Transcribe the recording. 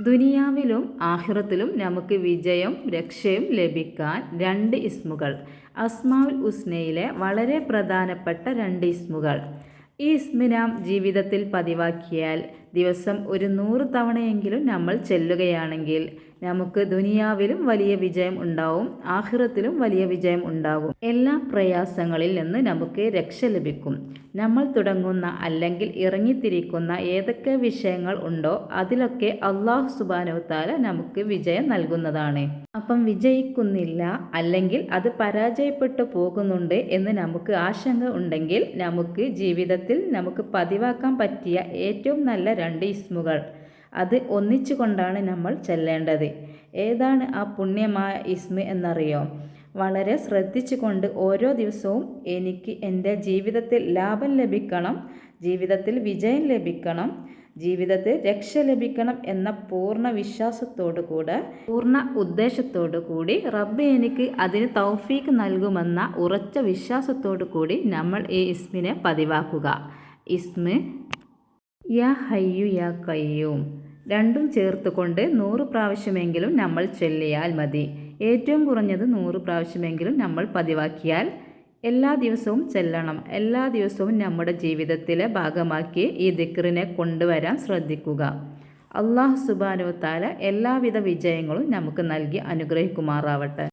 ദുനിയാവിലും ആഹിറത്തിലും നമുക്ക് വിജയം രക്ഷയും ലഭിക്കാൻ രണ്ട് ഇസ്മുകൾ. അസ്മാവുൽ ഉസ്നയിലെ വളരെ പ്രധാനപ്പെട്ട രണ്ട് ഇസ്മുകൾ. ഈ ഇസ്മിനാം ജീവിതത്തിൽ പതിവാക്കിയാൽ ദിവസം ഒരു നൂറ് തവണയെങ്കിലും നമ്മൾ ചെല്ലുകയാണെങ്കിൽ നമുക്ക് ദുനിയാവിലും വലിയ വിജയം ഉണ്ടാവും ആഹ്റത്തിലും വലിയ വിജയം ഉണ്ടാവും. എല്ലാ പ്രയാസങ്ങളിൽ നിന്ന് നമുക്ക് രക്ഷ ലഭിക്കും. നമ്മൾ തുടങ്ങുന്ന അല്ലെങ്കിൽ ഇറങ്ങിത്തിരിക്കുന്ന ഏതൊക്കെ വിഷയങ്ങൾ ഉണ്ടോ അതിലൊക്കെ അള്ളാഹു സുബാനവത്താല നമുക്ക് വിജയം നൽകുന്നതാണ്. അപ്പം വിജയിക്കുന്നില്ല അല്ലെങ്കിൽ അത് പരാജയപ്പെട്ടു പോകുന്നുണ്ട് എന്ന് നമുക്ക് ആശങ്ക ഉണ്ടെങ്കിൽ നമുക്ക് ജീവിതത്തിൽ നമുക്ക് പതിവാക്കാൻ പറ്റിയ ഏറ്റവും നല്ല രണ്ട് ഇസ്മുകൾ. അത് ഒന്നിച്ചു കൊണ്ടാണ് നമ്മൾ ചെല്ലേണ്ടത്. ഏതാണ് ആ പുണ്യമായ ഇസ്മ എന്നറിയോ? വളരെ ശ്രദ്ധിച്ചുകൊണ്ട് ഓരോ ദിവസവും എനിക്ക് എന്റെ ജീവിതത്തിൽ ലാഭം ലഭിക്കണം ജീവിതത്തിൽ വിജയം ലഭിക്കണം ജീവിതത്തിൽ രക്ഷ ലഭിക്കണം എന്ന പൂർണ വിശ്വാസത്തോടു കൂടെ പൂർണ ഉദ്ദേശത്തോടു കൂടി റബ്ബ് എനിക്ക് അതിന് തൗഫീക്ക് നൽകുമെന്ന ഉറച്ച വിശ്വാസത്തോടു കൂടി നമ്മൾ ഈ ഇസ്മിനെ പതിവാക്കുക. ഇസ്മ് യാ ഹയ്യു യാ കയ്യൂം. രണ്ടും ചേർത്തുകൊണ്ട് നൂറ് പ്രാവശ്യമെങ്കിലും നമ്മൾ ചൊല്ലിയാൽ മതി. ഏറ്റവും കുറഞ്ഞത് നൂറ് പ്രാവശ്യമെങ്കിലും നമ്മൾ പതിവാക്കിയാൽ എല്ലാ ദിവസവും ചെല്ലണം. എല്ലാ ദിവസവും നമ്മുടെ ജീവിതത്തിലെ ഭാഗമാക്കി ഈ ദിക്റിനെ കൊണ്ടുവരാൻ ശ്രദ്ധിക്കുക. അള്ളാഹു സുബാനു എല്ലാവിധ വിജയങ്ങളും നമുക്ക് നൽകി അനുഗ്രഹിക്കുമാറാവട്ടെ.